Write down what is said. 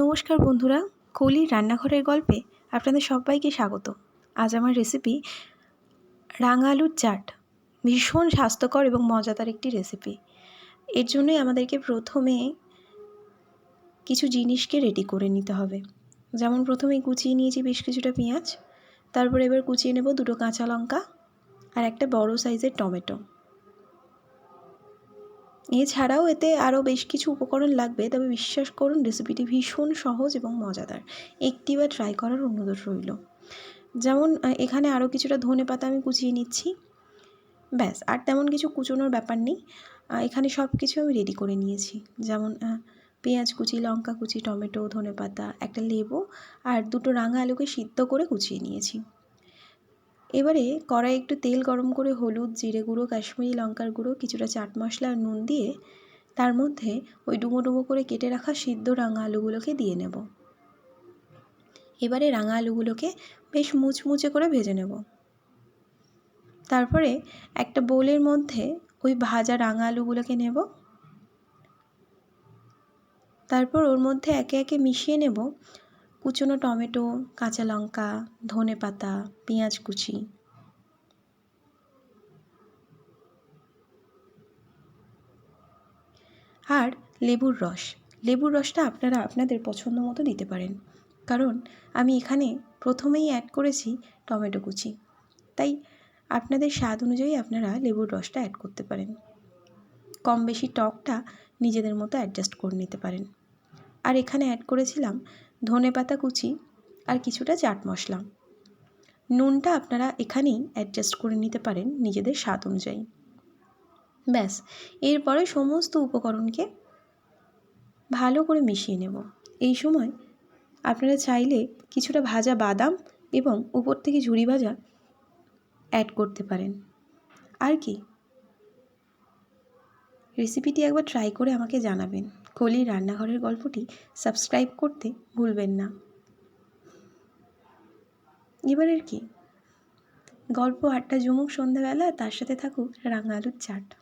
নমস্কার বন্ধুরা, কলির রান্নাঘরের গল্পে আপনাদের সবাইকে স্বাগত। আজ আমার রেসিপি রাঙা আলুর চাট। ভীষণ স্বাস্থ্যকর এবং মজাদার একটি রেসিপি এর জন্যই আমাদেরকে প্রথমে কিছু জিনিসকে রেডি করে নিতে হবে। যেমন প্রথমে কুচিয়ে নিয়েছি বেশ কিছুটা পেঁয়াজ, তারপর এবার কুচিয়ে নেব দুটো কাঁচা লঙ্কা আর একটা বড় সাইজের টমেটো। এছাড়াও এতে আরও বেশ কিছু উপকরণ লাগবে, তবে বিশ্বাস করুন রেসিপিটি ভীষণ সহজ এবং মজাদার। একটিবার ট্রাই করার অনুরোধ রইল। যেমন এখানে আরও কিছুটা ধনে পাতা আমি কুচিয়ে নিচ্ছি। ব্যাস, আর তেমন কিছু কুচোনোর ব্যাপার নেই। এখানে সব কিছু আমি রেডি করে নিয়েছি। যেমন পেঁয়াজ কুচি, লঙ্কা কুচি, টমেটো, ধনে পাতা, একটা লেবু, আর দুটো রাঙা আলুকে সিদ্ধ করে কুচিয়ে নিয়েছি। এবারে কড়াই একটু তেল গরম করে হলুদ, জিরে গুঁড়ো, কাশ্মীরি লঙ্কার গুঁড়ো, কিছুটা চাট মশলা আর নুন দিয়ে তার মধ্যে ওই ডুমো ডুমো করে কেটে রাখা সিদ্ধ রাঙা আলুগুলোকে দিয়ে নেব। এবারে রাঙা আলুগুলোকে বেশ মুচমুচে করে ভেজে নেব। তারপরে একটা বোলের মধ্যে ওই ভাজা রাঙা আলুগুলোকে নেব। তারপর ওর মধ্যে একে একে মিশিয়ে নেব। কুচনো টমেটো, কাঁচা লঙ্কা, ধনে পাতা, পেঁয়াজ কুচি। আর লেবুর রস। লেবুর রসটা আপনারা আপনাদের পছন্দ মতো দিতে পারেন। কারণ আমি এখানে প্রথমেই অ্যাড করেছি টমেটো কুচি। তাই আপনাদের স্বাদ অনুযায়ী আপনারা লেবুর রসটা অ্যাড করতে পারেন। কম বেশি টকটা নিজেদের মতো অ্যাডজাস্ট করে নিতে পারেন। আর এখানে অ্যাড করেছিলাম ধনে পাতা কুচি আর কিছুটা চাট মশলা। নুনটা আপনারা এখানেই অ্যাডজাস্ট করে নিতে পারেন নিজেদের স্বাদ অনুযায়ী। ব্যাস, এরপরে সমস্ত উপকরণকে ভালো করে মিশিয়ে নেব। এই সময় আপনারা চাইলে কিছুটা ভাজা বাদাম এবং উপর থেকে ঝুরি ভাজা অ্যাড করতে পারেন। আর কি? রেসিপিটি একবার ট্রাই করে আমাকে জানাবেন। কলির রান্নাঘরের গল্পটি সাবস্ক্রাইব করতে ভুলবেন না। এবারের কি? গল্প আটটা জমুক সন্ধ্যাবেলা, তার সাথে থাকুক রাঙা আলুর চাট।